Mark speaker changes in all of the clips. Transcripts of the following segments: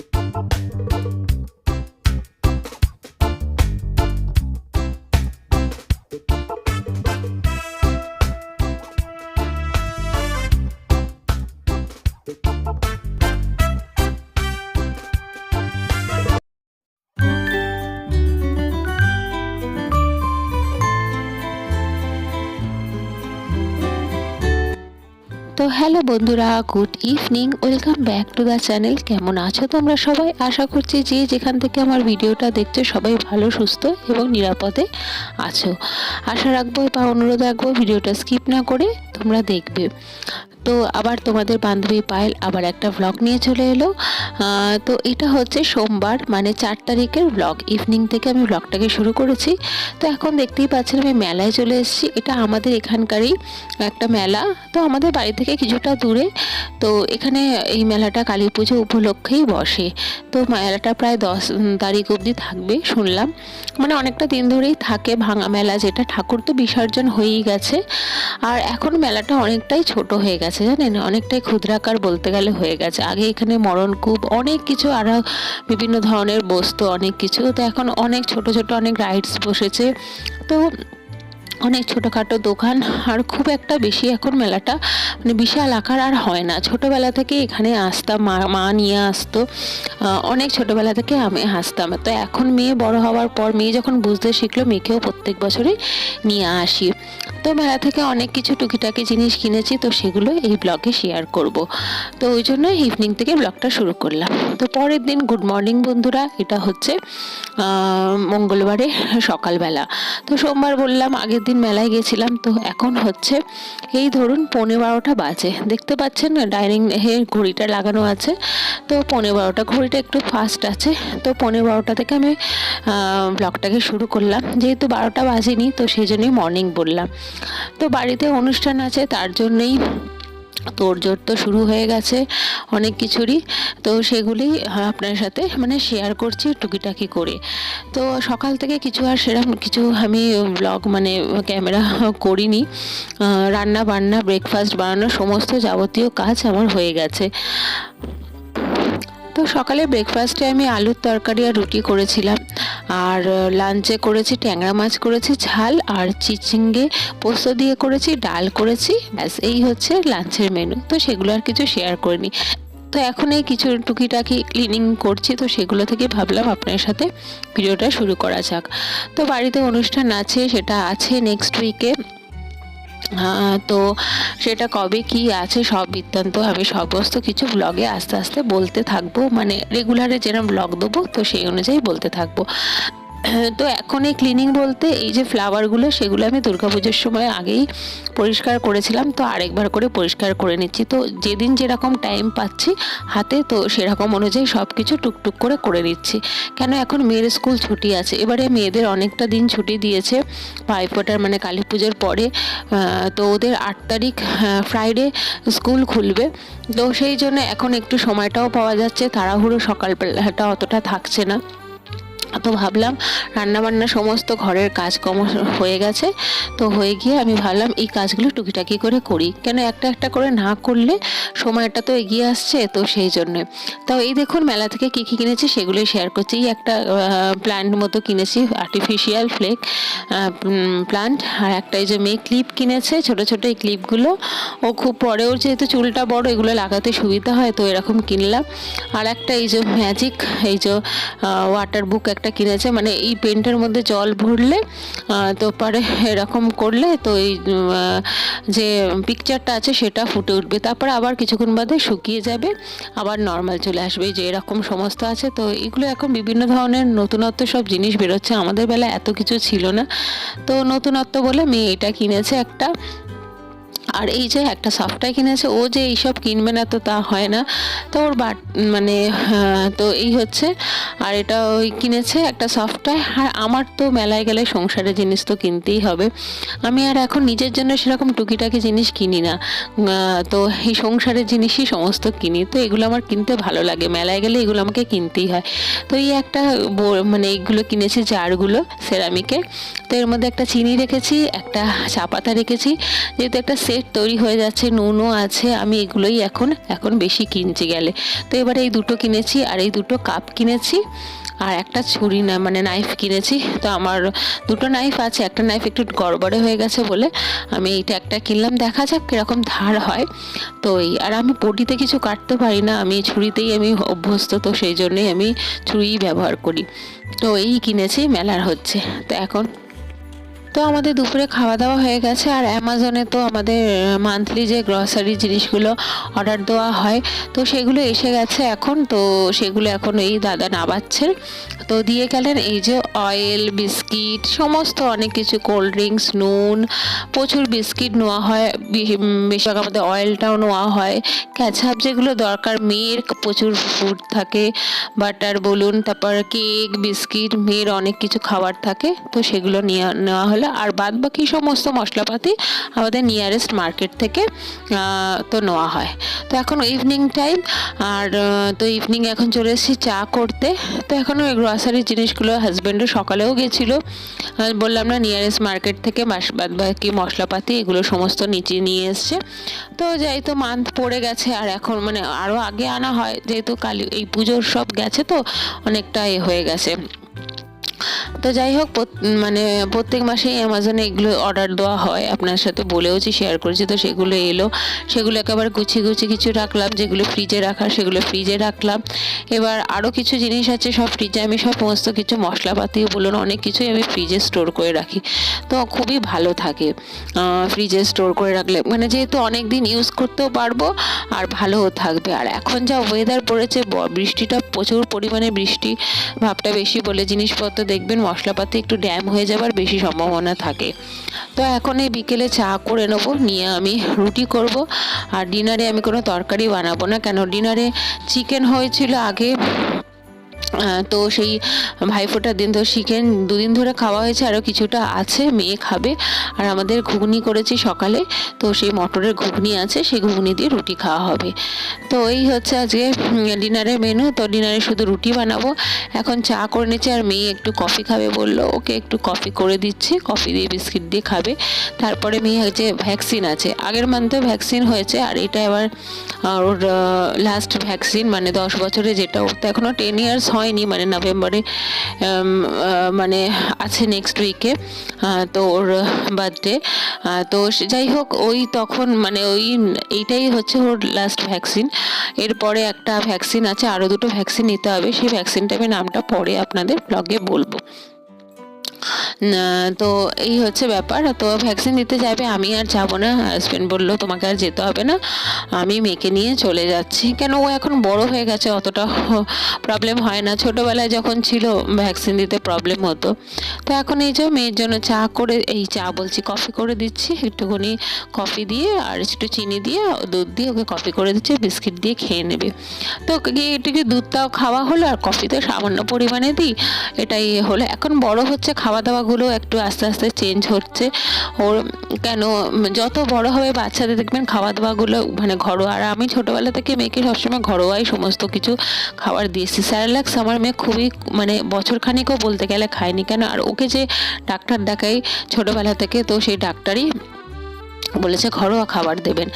Speaker 1: Thank you. তো hello বন্ধুরা, good evening, welcome back to the channel. কেমন আছো তোমরা সবাই? আশা করছি যে যেখান থেকে আমার ভিডিওটা দেখছ সবাই ভালো, সুস্থ এবং নিরাপদে আছো। আশা রাখব বা অনুরোধ রাখব ভিডিওটা স্কিপ না করে তোমরা দেখবে। তো আবার তোমাদের বান্ধবী পায়েল আবার একটা ভ্লগ নিয়ে চলে এলো। তো এটা হচ্ছে সোমবার মানে চার তারিখের ভ্লগ ইভিনিং থেকে আমি ভ্লগটাকে শুরু করেছি। তো এখন দেখতেই পাচ্ছেন আমি মেলায় চলে এসেছি। এটা আমাদের এখানকারই একটা মেলা। তো আমাদের বাড়ি থেকে কিছুটা দূরে। তো এখানে এই মেলাটা কালী পুজো উপলক্ষেই বসে। তো মেলাটা প্রায় দশ তারিখ অবধি থাকবে শুনলাম। মানে অনেকটা দিন ধরেই থাকে ভাঙা মেলা যেটা। ঠাকুর তো বিসর্জন হয়েই গেছে। আর এখন মেলাটা অনেকটাই ছোট হয়ে গেছে। জানেন? অনেকটাই ক্ষুদ্রাকার বলতে গেলে হয়ে গেছে। আগে এখানে মরণকূপ অনেক কিছু আরও বিভিন্ন ধরনের বস্তু, অনেক কিছু। তো এখন অনেক ছোট ছোট অনেক রাইডস বসেছে। তো অনেক ছোটোখাটো দোকান, আর খুব একটা বেশি এখন মেলাটা মানে বিশাল আকার আর হয় না। ছোটোবেলা থেকে এখানে আসতাম, মা মা নিয়ে আসতো। অনেক ছোটোবেলা থেকে আমি আসতাম। তো এখন মেয়ে বড় হওয়ার পর মেয়ে যখন বুঝতে শিখলো, মেয়েকেও প্রত্যেক বছরই নিয়ে আসি। তো মেলা থেকে অনেক কিছু টুকিটাকি জিনিস কিনেছি, তো সেগুলো এই ব্লগে শেয়ার করব। তো ওই জন্য ইভিনিং থেকে ব্লগটা শুরু করলাম। তো পরের দিন গুড মর্নিং বন্ধুরা, এটা হচ্ছে মঙ্গলবারে সকালবেলা। তো সোমবার বললাম, আগের দিন মেলায় গেছিলাম, তো এখন হচ্ছে, এই ধরুন পৌনে বারোটা বাজে। দেখতে পাচ্ছেন, ডাইনিং হে ঘড়িটা লাগানো আছে, তো পৌনে বারোটা, ঘড়িটা একটু ফাস্ট আছে, তো পৌনে বারোটা থেকে আমি ব্লগটাকে শুরু করলাম। যেহেতু বারোটা বাজেনি, তো সেই জন্যই মর্নিং বললাম। তো বাড়িতে অনুষ্ঠান আছে, তার জন্যই তোড়জোড় তো শুরু হয়ে গেছে অনেক কিছুরই। তো সেগুলি আপনার সাথে মানে শেয়ার করছি টুকিটাকি করে। তো সকাল থেকে কিছু আর সেরকম কিছু আমি ব্লগ মানে ক্যামেরা করিনি। রান্না বান্না ব্রেকফাস্ট বানানো সমস্ত যাবতীয় কাজ আমার হয়ে গেছে। তো সকালে ব্রেকফাস্টে আমি আলুর তরকারি আর রুটি করেছিলাম। আর লাঞ্চে করেছি ট্যাংরা মাছ করেছি, ঝাল আর চিচিঙ্গে পোস্ত দিয়ে করেছি, ডাল করেছি। ব্যাস, এই হচ্ছে লাঞ্চের মেনু তো সেগুলো আর কিছু শেয়ার করিনি। তো এখন এই কিছু টুকিটাকি ক্লিনিং করছি। তো সেগুলো থেকে ভাবলাম আপনার সাথে ভিডিওটা শুরু করা যাক। তো বাড়িতে অনুষ্ঠান আছে, সেটা আছে নেক্সট উইকে তো সেটা কবে কি আছে সব বৃত্তান্ত আমি সমস্ত কিছু ব্লগে আস্তে আস্তে বলতে থাকব। মানে রেগুলারে যেরকম ব্লগ দেবো, তো সেই অনুযায়ী বলতে থাকব। তো এখন এই ক্লিনিং বলতে এই যে ফ্লাওয়ারগুলো সেগুলো আমি দুর্গাপুজোর সময় আগেই পরিষ্কার করেছিলাম। তো আরেকবার করে পরিষ্কার করে নিচ্ছি। তো যেদিন যেরকম টাইম পাচ্ছি হাতে, তো সেরকম অনুযায়ী সব কিছু টুকটুক করে করে নিচ্ছি। কেন এখন মেয়ের স্কুল ছুটি আছে। এবারে মেয়েদের অনেকটা দিন ছুটি দিয়েছে ভাইফোঁটার মানে কালী পুজোর পরে। তো ওদের আট তারিখ ফ্রাইডে স্কুল খুলবে। তো সেই জন্য এখন একটু সময়টাও পাওয়া যাচ্ছে। তাড়াহুড়ো সকালবেলাটা অতটা থাকছে না। তো ভাবলাম রান্নাবান্না সমস্ত ঘরের কাজকর্ম হয়ে গেছে। তো হয়ে গিয়ে আমি ভাবলাম এই কাজগুলো টুকিটাকি করে করি। কেন একটা একটা করে না করলে সময়টা তো এগিয়ে আসছে, তো সেই জন্যে। তো এই দেখুন মেলা থেকে কী কী কিনেছি সেগুলোই শেয়ার করছি। এই একটা প্ল্যান্ট মতো কিনেছি আর্টিফিশিয়াল ফ্লেক প্লান্ট আর একটা এই যে মেয়ে ক্লিপ কিনেছে, ছোট ছোট এই ক্লিপগুলো ও খুব পরে ওর যেহেতু চুলটা বড়, এগুলো লাগাতে সুবিধা হয়, তো এরকম কিনলাম। আর একটা এই যে ম্যাজিক এই যে ওয়াটার বুক একটা কিনেছে মানে এই পেন্টের মধ্যে জল ভরলে তো পরে এরকম করলে তো এই যে পিকচারটা আছে সেটা ফুটে উঠবে। তারপরে আবার কিছুক্ষণ বাদে শুকিয়ে যাবে, আবার নর্মাল চলে আসবে। যে এরকম সমস্ত আছে, তো এগুলো এখন বিভিন্ন ধরনের নতুনত্ব সব জিনিস বেরোচ্ছে। আমাদের বেলা এত কিছু ছিল না। তো নতুনত্ব বলে মেয়ে এটা কিনেছে একটা। আর এই যে একটা সফটওয়্যার কিনেছে ও যে এইসব কিনবে না তো তা হয় না। তো ওর বাট মানে আহ, তো এই হচ্ছে। আর এটা ওই কিনেছে একটা সফটওয়্যার। আর আমার তো মেলায় গেলে সংসারের জিনিস তো কিনতেই হবে। আমি আর এখন নিজের জন্য সেরকম টুকিটাকি জিনিস কিনি না। তো এই সংসারের জিনিসই সমস্ত কিনি। তো এগুলো আমার কিনতে ভালো লাগে। মেলায় গেলে এগুলো আমাকে কিনতেই হয়। তো এই একটা মানে এইগুলো কিনেছি জারগুলো সেরামিকের। তো এর মধ্যে একটা চিনি রেখেছি একটা চা পাতা রেখেছি। যেহেতু একটা সেট তৈরি হয়ে যাচ্ছে, নুনও আছে, আমি এগুলোই এখন এখন বেশি কিনছি গেলে। তো এবারে এই দুটো কিনেছি, আর এই দুটো কাপ কিনেছি, আর একটা ছুরি না মানে নাইফ কিনেছি। তো আমার দুটো নাইফ আছে, একটা নাইফ একটু গড়বড়ে হয়ে গেছে বলে আমি এইটা একটা কিনলাম, দেখা যাক কীরকম ধার হয়। তো এই, আর আমি পটিতে কিছু কাটতে পারি না, আমি ছুরিতেই আমি অভ্যস্ত, তো সেই জন্যই আমি ছুরিই ব্যবহার করি। তো এই কিনেছি, মেলার হচ্ছে। তো এখন তো আমাদের দুপুরে খাওয়া দাওয়া হয়ে গেছে আর অ্যামাজনে তো আমাদের মান্থলি যে গ্রসারি জিনিসগুলো অর্ডার দেওয়া হয়, তো সেগুলো এসে গেছে এখন। তো সেগুলো এখন এই দাদা নাবাচ্ছেন তো দিয়ে গেলেন এই যে অয়েল বিস্কিট সমস্ত অনেক কিছু কোল্ড ড্রিঙ্কস নুন, প্রচুর বিস্কিট নেওয়া হয়। বেশিরভাগ আমাদের অয়েলটাও নেওয়া হয়। ক্যাচআপ যেগুলো দরকার মেয়ের প্রচুর ফুড থাকে। বাটার বলুন, তারপর কেক বিস্কিট মেয়ের অনেক কিছু খাবার থাকে। তো সেগুলো নিয়ে, নেওয়া হলো। আর বাদ বাকি সমস্ত মশলাপাতি আমাদের নিয়ারেস্ট মার্কেট থেকে তো নেওয়া হয়। তো এখন ইভিনিং টাইম আর তো ইভিনিং এখন চলে এসেছি চা করতে। তো এখন ওই গ্রসারি জিনিসগুলো হাজব্যান্ডও সকালেও গেছিল। বললাম না নিয়ারেস্ট মার্কেট থেকে বাদ বাকি মশলাপাতি, এগুলো সমস্ত নিচে নিয়ে এসছে। তো যাই, তো মান্থ পড়ে গেছে, আর এখন মানে আরও আগে আনা হয়। যেহেতু কালী, এই পুজোর সব গেছে তো, অনেকটা এ হয়ে গেছে। তো যাই হোক মানে প্রত্যেক মাসেই অ্যামাজনে এগুলো অর্ডার দেওয়া হয়। আপনার সাথে বলেওছি শেয়ার করেছি, তো সেগুলো এলো। সেগুলো একেবারে গুছিয়ে গুছিয়ে কিছু রাখলাম, যেগুলো ফ্রিজে রাখা সেগুলো ফ্রিজে রাখলাম। এবার আরও কিছু জিনিস আছে, সব ফ্রিজে আমি সব সমস্ত কিছু মশলাপাতি বলুন, অনেক কিছুই আমি ফ্রিজে স্টোর করে রাখি। তো খুবই ভালো থাকে ফ্রিজে স্টোর করে রাখলে। মানে যেহেতু অনেক দিন ইউজ করতেও পারব, আর ভালোও থাকবে। আর এখন যা ওয়েদার পড়েছে বৃষ্টিটা প্রচুর পরিমাণে বৃষ্টি, ভাবটা বেশি বলে জিনিসপত্র দেখবেন মশলাপাতি একটু ড্যাম হয়ে যাবার বেশি সম্ভাবনা থাকে। তো এখন এই বিকেলে চা করে নেব, নিয়ে আমি রুটি করব। আর ডিনারে আমি কোনো তরকারি বানাবো না, কেন ডিনারে চিকেন হয়েছিল আগে তো সেই ভাইফোঁটার দিন তো চিকেন দুদিন ধরে খাওয়া হয়েছে, আরও কিছুটা আছে, মেয়ে খাবে। আর আমাদের ঘুগনি করেছি সকালে, তো সেই মটরের ঘুগনি আছে, সেই ঘুগনি দিয়ে রুটি খাওয়া হবে। তো এই হচ্ছে আজকে ডিনারের মেনু, তো ডিনারে শুধু রুটি বানাবো। এখন চা করে নিচ্ছি আর মেয়ে একটু কফি খাবে বলল, ওকে একটু কফি করে দিচ্ছি, কফি দিয়ে বিস্কিট দিয়ে খাবে। তারপরে মেয়ে যে ভ্যাকসিন আছে। আগের মান্থে ভ্যাকসিন হয়েছে, আর এটা এবার ওর লাস্ট ভ্যাকসিন মানে দশ বছরে যেটা, ওর তো এখনও টেন ইয়ার্স হয়নি মানে নভেম্বরে মানে আছে নেক্সট উইকে তো ওর বার্থডে তো যাই হোক, ওই তখন মানে ওই, এইটাই হচ্ছে ওর লাস্ট ভ্যাকসিন এরপরে একটা ভ্যাকসিন আছে আরও দুটো ভ্যাকসিন নিতে হবে, সেই ভ্যাকসিনটা আমি নামটা পরে আপনাদের ব্লগে বলব। তো এই হচ্ছে ব্যাপার। তো ভ্যাকসিন দিতে যাবে, আমি আর যাব না। হাজব্যান্ড বলল, তোমাকে আর যেতে হবে না। আমি মেয়েকে নিয়ে চলে যাচ্ছি। কেন ও এখন বড় হয়ে গেছে, অতটা প্রবলেম হয় না। ছোটোবেলায় যখন ছিল ভ্যাকসিন দিতে প্রবলেম হতো। তো এখন এই যে মেয়ের জন্য চা করে, এই চা বলছি কফি করে দিচ্ছি। একটুখানি কফি দিয়ে আর একটু চিনি দিয়ে, দুধ দিয়ে ওকে কফি করে দিচ্ছি, বিস্কিট দিয়ে খেয়ে নেবে। তো এটুকু দুধটাও খাওয়া হলো, আর কফি তো সামান্য পরিমাণে দিই, এটাই হলো। এখন বড় হচ্ছে, খাওয়া দাওয়াগুলো একটু আস্তে আস্তে চেঞ্জ হচ্ছে। ওর কেন যত বড় হবে বাচ্চাদের দেখবেন খাওয়া দাওয়াগুলো মানে ঘরোয়া। আর আমি ছোটোবেলা থেকে মেয়েকে সবসময় ঘরোয়াই সমস্ত কিছু খাবার দিয়েছি। স্যারেলাক্স আমার মেয়ে খুবই মানে বছর খানিকও বলতে গেলে খায়নি কেন? আর ওকে যে ডাক্তার দেখাই ছোটোবেলা থেকে, তো সেই ডাক্তারই বলেছে ঘরোয়া খাবার দেবেন।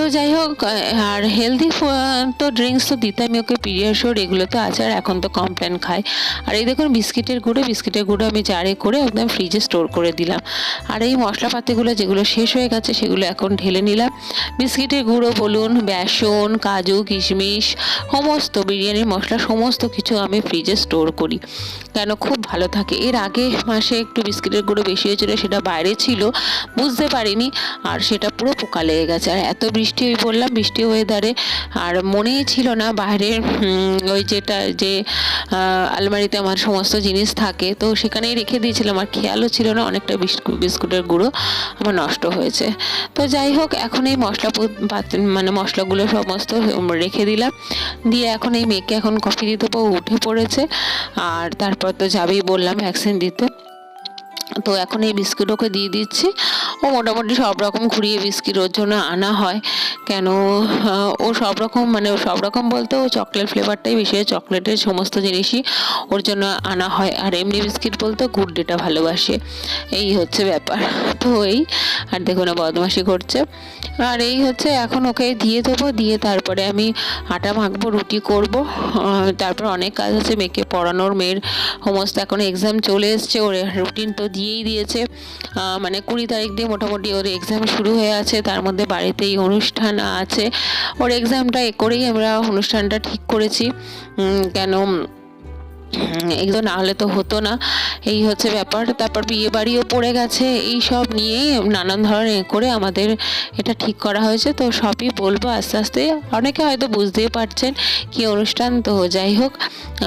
Speaker 1: তো যাই হোক আর হেলদি তো ড্রিঙ্কস তো দিতে আমি ওকে পিডিয়াশোর এগুলো তো আছে, আর এখন তো কমপ্লেন খাই আর এই দেখুন বিস্কিটের গুঁড়ো বিস্কিটের গুঁড়ো আমি জারে করে একদম ফ্রিজে স্টোর করে দিলাম। আর এই মশলাপাতিগুলো যেগুলো শেষ হয়ে গেছে, সেগুলো এখন ঢেলে নিলাম। বিস্কিটের গুঁড়ো বলুন, বেসন, কাজু, কিশমিশ, সমস্ত বিরিয়ানির মশলা, সমস্ত কিছু আমি ফ্রিজে স্টোর করি। কেন? খুব ভালো থাকে। এর আগে মাসে একটু বিস্কিটের গুঁড়ো বেশি হয়েছিল, সেটা বাইরে ছিল, বুঝতে পারিনি, আর সেটা পুরো পোকা লেগে গেছে। আর এত বৃষ্টি ওই বললাম, বৃষ্টি ওয়েদারে আর মনেই ছিল না বাইরের ওই যেটা, যে আলমারিতে আমার সমস্ত জিনিস থাকে। তো সেখানেই রেখে দিয়েছিলাম, আর খেয়ালও ছিল না, অনেকটা বিস্কুট বিস্কুটের গুঁড়ো আমার নষ্ট হয়েছে। তো যাই হোক, এখন এই মশলা মানে মশলাগুলো সমস্ত রেখে দিলাম। দিয়ে এখন এই মেয়েকে এখন কফি দিতে উঠে পড়েছে। আর তারপর তো যাবেই বললাম ভ্যাকসিন দিতে। তো এখন এই বিস্কুট ওকে দিয়ে দিচ্ছি। ও মোটামুটি সব রকম ঘুরিয়ে বিস্কিট ওর জন্য আনা হয়। কেন ও সব রকম মানে ও সব রকম বলতে ও চকলেট ফ্লেভারটাই বেশি চকলেটের সমস্ত জিনিসই ওর জন্য আনা হয়। আর এমনি বিস্কিট বলতে গুড ডেটা ভালোবাসে, এই হচ্ছে ব্যাপার। তো এই, আর দেখুন ও বদমাশি করছে। আর এই হচ্ছে, এখন ওকে দিয়ে দেবো, দিয়ে তারপরে আমি আটা মাখবো, রুটি করব। তারপর অনেক কাজ আছে, মেয়েকে পড়ানোর, মেয়ের সমস্ত এখন এক্সাম চলে এসছে, ওর রুটিন তো দিয়েই দিয়েছে। মানে কুড়ি তারিখ দিয়ে মোটামুটি ওর এক্সাম শুরু হয়ে আছে। তার মধ্যে বাড়িতেই অনুষ্ঠান আছে। ওর এক্সামটা এ করেই আমরা অনুষ্ঠানটা ঠিক করেছি। কেন এগুলো না হলে তো হতো না। এই হচ্ছে ব্যাপার তারপর বিয়ে বাড়িও পড়ে গেছে। এই সব নিয়েই নানান ধরনের করে আমাদের এটা ঠিক করা হয়েছে। তো সবই বলব আস্তে আস্তে। অনেকে হয়তো বুঝতেই পারছেন কি অনুষ্ঠান। তো যাই হোক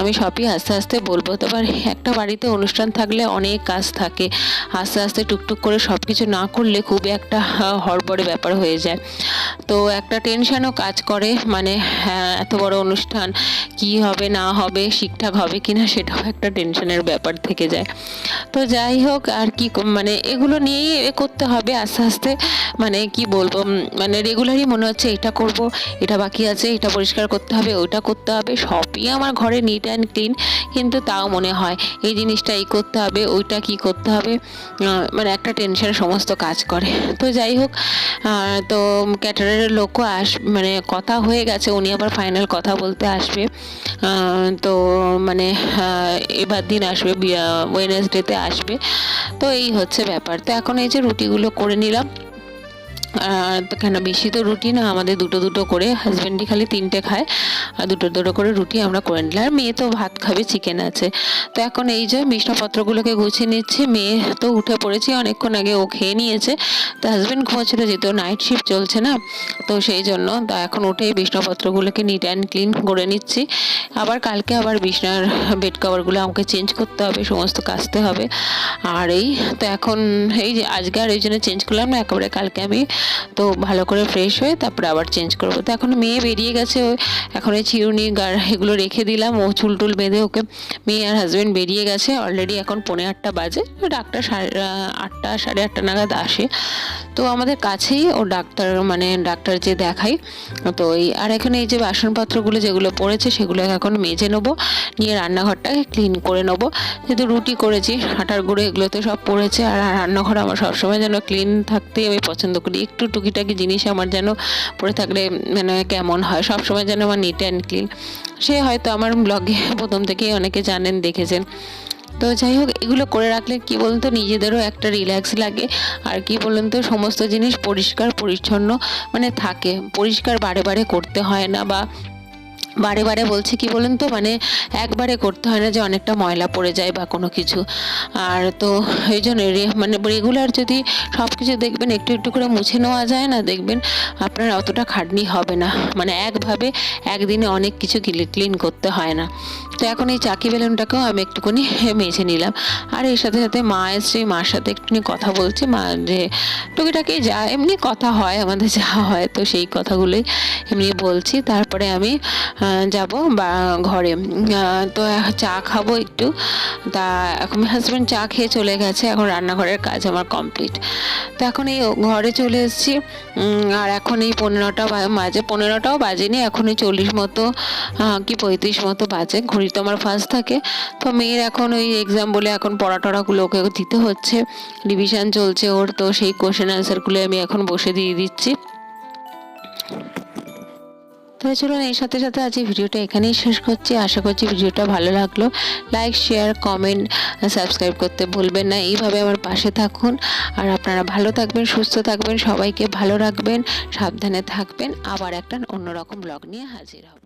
Speaker 1: আমি সবই আস্তে আস্তে বলব। তারপর একটা বাড়িতে অনুষ্ঠান থাকলে অনেক কাজ থাকে। আস্তে আস্তে টুকটুক করে সব কিছু না করলে খুবই একটা হড়বড়ে ব্যাপার হয়ে যায়। তো একটা টেনশনও কাজ করে। মানে হ্যাঁ, এত বড় অনুষ্ঠান কি হবে না হবে ঠিকঠাক হবে কি না সেটাও একটা টেনশনের ব্যাপার থেকে যায়। তো যাই হোক, আর কি মানে এগুলো নিয়েই এ করতে হবে আস্তে আস্তে। মানে কি বলব মানে রেগুলারই মনে হচ্ছে এটা করব, এটা বাকি আছে, এটা পরিষ্কার করতে হবে ওইটা করতে হবে, সবই আমার ঘরে নিট অ্যান্ড ক্লিন কিন্তু তাও মনে হয়, এই জিনিসটা এই করতে হবে, ওইটা কি করতে হবে মানে একটা টেনশন সমস্ত কাজ করে। তো যাই হোক তো ক্যাটারের লোকও আস মানে কথা হয়ে গেছে, উনি আবার ফাইনাল কথা বলতে আসবে। তো মানে এবার দিন আসবে ওয়েনেসডেতে আসবে। তো এই হচ্ছে ব্যাপার। তো এখন এই যে রুটিগুলো করে নিলাম। কেন? বেশি তো রুটি না, আমাদের দুটো দুটো করে হাজব্যান্ডই খালি তিনটে খায়, আর দুটো দুটো করে রুটি আমরা করে নিলাম আর মেয়ে তো ভাত খাবে চিকেন আছে। তো এখন এই যে বিছনাপত্রগুলোকে গুছিয়ে নিচ্ছি, মেয়ে তো উঠে পড়েছি, অনেকক্ষণ আগে ও খেয়ে নিয়েছে। তো হাজব্যান্ড ঘুমাচ্ছিল, যেহেতু নাইট শিফট চলছে না, তো সেই জন্য তা এখন উঠে এই বিছনাপত্রগুলোকে নিট অ্যান্ড ক্লিন করে নিচ্ছি। আবার কালকে আবার বিছনার বেড কভারগুলো আমাকে চেঞ্জ করতে হবে, সমস্ত কাচতে হবে। আর এই, তো এখন এই যে আজকে আর এই জন্য চেঞ্জ করলাম না, একেবারে কালকে আমি তো ভালো করে ফ্রেশ হয়ে তারপরে আবার চেঞ্জ করব। তো এখন মেয়ে বেরিয়ে গেছে, ওই এখন এই চিরুনি এগুলো রেখে দিলাম, ও চুল টুল বেঁধে ওকে, মেয়ে আর হাজব্যান্ড বেরিয়ে গেছে অলরেডি এখন পৌনে আটটা বাজে ডাক্তার সাড়ে আটটা সাড়ে আটটা নাগাদ আসে। তো আমাদের কাছেই ও ডাক্তার মানে ডাক্তার যে দেখাই, তো এই আর এখন এই যে বাসনপত্রগুলো যেগুলো পড়েছে, সেগুলো এখন মেজে নেব, নিয়ে রান্নাঘরটাকে ক্লিন করে নেব। যেহেতু রুটি করেছি, আটার গুঁড়ো এগুলো তো সব পড়েছে, আর রান্নাঘর আমার সবসময় যেন ক্লিন থাকতেই আমি পছন্দ করি। একটু টুকিটাকি জিনিস আমার যেন পরে থাকলে মানে কেমন হয়। সবসময় যেন আমার নিট অ্যান্ড ক্লিন সে হয়তো আমার ব্লগে প্রথম থেকেই অনেকে জানেন, দেখেছেন। তো যাই হোক, এগুলো করে রাখলে কি বলুন তো নিজেদেরও একটা রিল্যাক্স লাগে। আর কি বলুন তো সমস্ত জিনিস পরিষ্কার, পরিচ্ছন্ন মানে থাকে। পরিষ্কার বারে বারে করতে হয় না বা বারে বারে বলছি কি বলুন তো মানে একবারে করতে হয় না যে অনেকটা ময়লা পড়ে যায় বা কোনো কিছু। আর তো এই জন্য মানে রেগুলার যদি সব কিছু দেখবেন, একটু একটু করে মুছে নেওয়া যায় না, দেখবেন আপনার অতটা খাটনি হবে না। মানে একভাবে একদিনে অনেক কিছু ক্লিন করতে হয় না। তো এখন এই চাকি বেলুনটাকেও আমি একটুখানি মেঝে নিলাম। আর এর সাথে সাথে মা এসছে মার সাথে একটুখানি কথা বলছি। মা যে টুকিটাকি যা এমনি কথা হয়, আমাদের যা হয়, তো সেই কথাগুলোই এমনি বলছি। তারপরে আমি যাব বা ঘরে। তো চা খাব একটু। তা এখন হাজব্যান্ড চা খেয়ে চলে গেছে, এখন রান্নাঘরের কাজ আমার কমপ্লিট তো এখন এই ঘরে চলে এসেছি। আর এখন এই পনেরোটা বাজে, পনেরোটাও বাজেনি এখন এই চল্লিশ মতো কি পঁয়ত্রিশ মতো বাজে। ঘড়ি তো আমার ফার্স্ট থাকে। তো মেয়ের এখন ওই এক্সাম বলে এখন পড়া টড়াগুলো ওকে দিতে হচ্ছে। রিভিশন চলছে ওর, তো সেই কোশ্চেন অ্যান্সারগুলো আমি এখন বসে দিয়ে দিচ্ছি। তাহলে চলুন এর সাথে সাথে আজ ভিডিওটা এখানেই শেষ করছি। আশা করছি ভিডিওটা ভালো লাগল। লাইক শেয়ার কমেন্ট সাবস্ক্রাইব করতে ভুলবেন না। এইভাবে আমার পাশে থাকুন। আর আপনারা ভালো থাকবেন, সুস্থ থাকবেন, সবাইকে ভালো রাখবেন, সাবধানে থাকবেন। আবার একটা অন্যরকম ব্লগ নিয়ে হাজির হব।